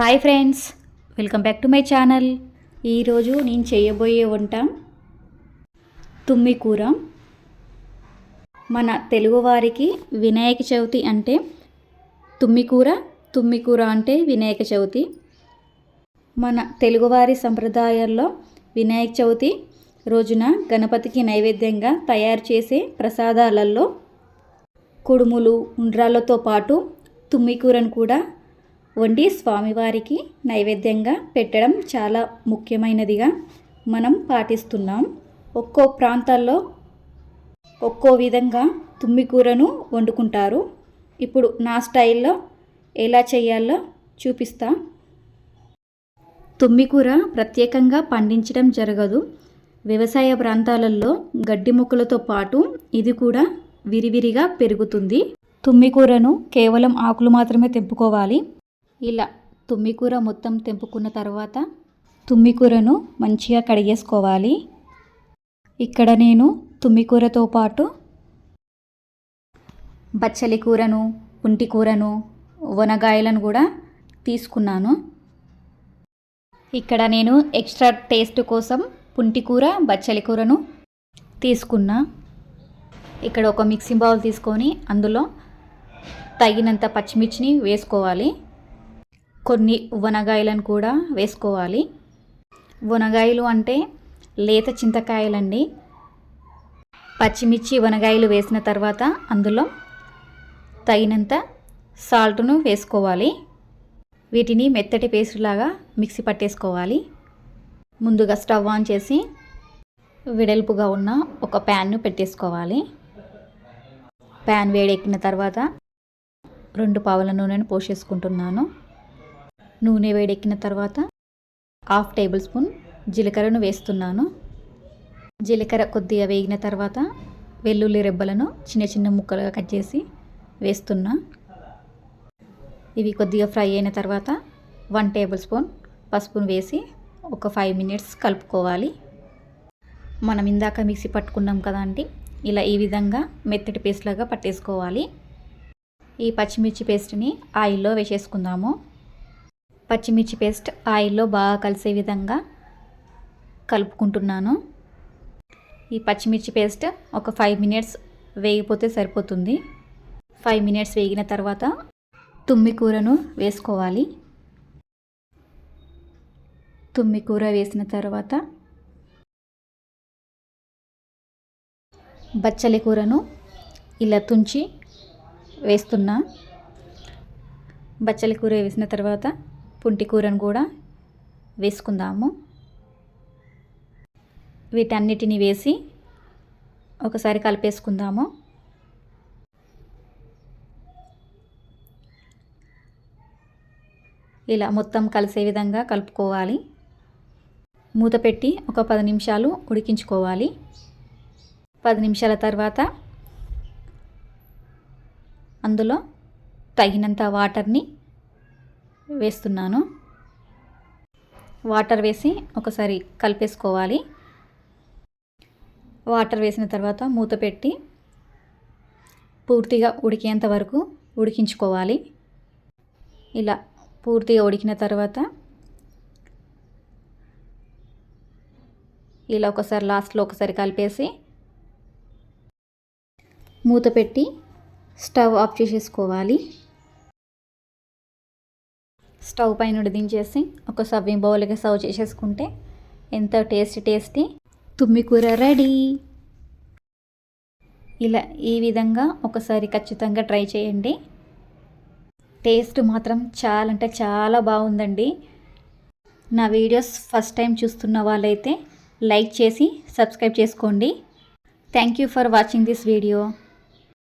Hi friends welcome back to my channel. ఈరోజు నేను చేయబోయే వంట తుమ్మి కూర మన తెలుగువారికి వినాయక చవితి అంటే తుమ్మి కూర తుమ్మి కూర అంటే వినాయక చవితి. మన తెలుగువారి సంప్రదాయాల్లో వినాయక చవితి రోజున గణపతికి నైవేద్యంగా తయారు చేసే ప్రసాదాలలో కుడుములు ఉండ్రాళ్ళతో పాటు తుమ్మి కూరను కూడా వండి స్వామివారికి నైవేద్యంగా పెట్టడం చాలా ముఖ్యమైనదిగా మనం పాటిస్తున్నాం. ఒక్కో ప్రాంతాల్లో ఒక్కో విధంగా తుమ్మి కూరను వండుకుంటారు. ఇప్పుడు నా స్టైల్లో ఎలా చేయాలో చూపిస్తా. తుమ్మికూర ప్రత్యేకంగా పండించడం జరగదు. వ్యవసాయ ప్రాంతాలలో గడ్డి మొక్కలతో పాటు ఇది కూడా విరివిరిగా పెరుగుతుంది. తుమ్మికూరను కేవలం ఆకులు మాత్రమే తెంపుకోవాలి. ఇలా తుమ్మికూర మొత్తం తెంపుకున్న తర్వాత తుమ్మికూరను మంచిగా కడిగేసుకోవాలి. ఇక్కడ నేను తుమ్మికూరతో పాటు బచ్చలి కూరను ఉంటి కూరను వనగాయలను కూడా తీసుకున్నాను. ఇక్కడ నేను ఎక్స్ట్రా టేస్ట్ కోసం పుంటి కూర బచ్చలి కూరను తీసుకున్నా. ఇక్కడ ఒక మిక్సింగ్ బౌల్ తీసుకొని అందులో తగినంత పచ్చిమిర్చిని వేసుకోవాలి. కొన్ని వనగాయలను కూడా వేసుకోవాలి. వనగాయలు అంటే లేత చింతకాయలండి. పచ్చిమిర్చి వనగాయలు వేసిన తర్వాత అందులో తగినంత సాల్ట్ను వేసుకోవాలి. వీటిని మెత్తటి పేస్ట్ లాగా మిక్సీ పట్టేసుకోవాలి. ముందుగా స్టవ్ ఆన్ చేసి వెడల్పుగా ఉన్న ఒక ప్యాన్ను పెట్టేసుకోవాలి. ప్యాన్ వేడెక్కిన తర్వాత రెండు పావుల నూనెను పోసేసుకుంటున్నాను. నూనె వేడెక్కిన తర్వాత హాఫ్ టేబుల్ స్పూన్ జీలకర్రను వేస్తున్నాను. జీలకర్ర కొద్దిగా వేగిన తర్వాత వెల్లుల్లి రెబ్బలను చిన్న చిన్న ముక్కలుగా కట్ చేసి వేస్తున్నా. ఇవి కొద్దిగా ఫ్రై అయిన తర్వాత వన్ టేబుల్ స్పూన్ పసుపును వేసి ఒక ఫైవ్ మినిట్స్ కలుపుకోవాలి. మనం ఇందాక మిక్సీ పట్టుకున్నాం కదా అండి ఇలా ఈ విధంగా మెత్తటి పేస్ట్ లాగా పట్టేసుకోవాలి. ఈ పచ్చిమిర్చి పేస్ట్ని ఆయిల్లో వేసేసుకుందాము. పచ్చిమిర్చి పేస్ట్ ఆయిల్లో బాగా కలిసే విధంగా కలుపుకుంటున్నాను. ఈ పచ్చిమిర్చి పేస్ట్ ఒక ఫైవ్ మినిట్స్ వేగిపోతే సరిపోతుంది. ఫైవ్ మినిట్స్ వేగిన తర్వాత తుమ్మి కూరను వేసుకోవాలి. తుమ్మి కూర వేసిన తర్వాత బచ్చలి కూరను ఇలా తుంచి వేస్తున్నా. బచ్చలి కూర వేసిన తర్వాత పుంటి కూరను కూడా వేసుకుందాము. వీటన్నిటిని వేసి ఒకసారి కలిపేసుకుందాము. ఇలా మొత్తం కలిసే విధంగా కలుపుకోవాలి. మూత పెట్టి ఒక పది నిమిషాలు ఉడికించుకోవాలి. పది నిమిషాల తర్వాత అందులో తగినంత వాటర్ని వేస్తున్నాను. వాటర్ వేసి ఒకసారి కలిపేసుకోవాలి. వాటర్ వేసిన తర్వాత మూత పెట్టి పూర్తిగా ఉడికేంత వరకు ఉడికించుకోవాలి. ఇలా పూర్తిగా ఉడికిన తర్వాత ఇలా ఒకసారి లాస్ట్లో ఒకసారి కలిపేసి మూత పెట్టి స్టవ్ ఆఫ్ చేసేసుకోవాలి. స్టవ్ పైన ఉడిదించేసి ఒక సవ్వింగ్ బౌల్గా సర్వ్ చేసేసుకుంటే ఎంత టేస్టీ టేస్టీ తుమ్మి కూర రెడీ. ఇలా ఈ విధంగా ఒకసారి ఖచ్చితంగా ట్రై చేయండి. టేస్ట్ మాత్రం చాలా అంటే చాలా బాగుందండి. నా వీడియోస్ ఫస్ట్ టైం చూస్తున్న వాళ్ళైతే లైక్ చేసి సబ్స్క్రైబ్ చేసుకోండి. Thank you for watching this video.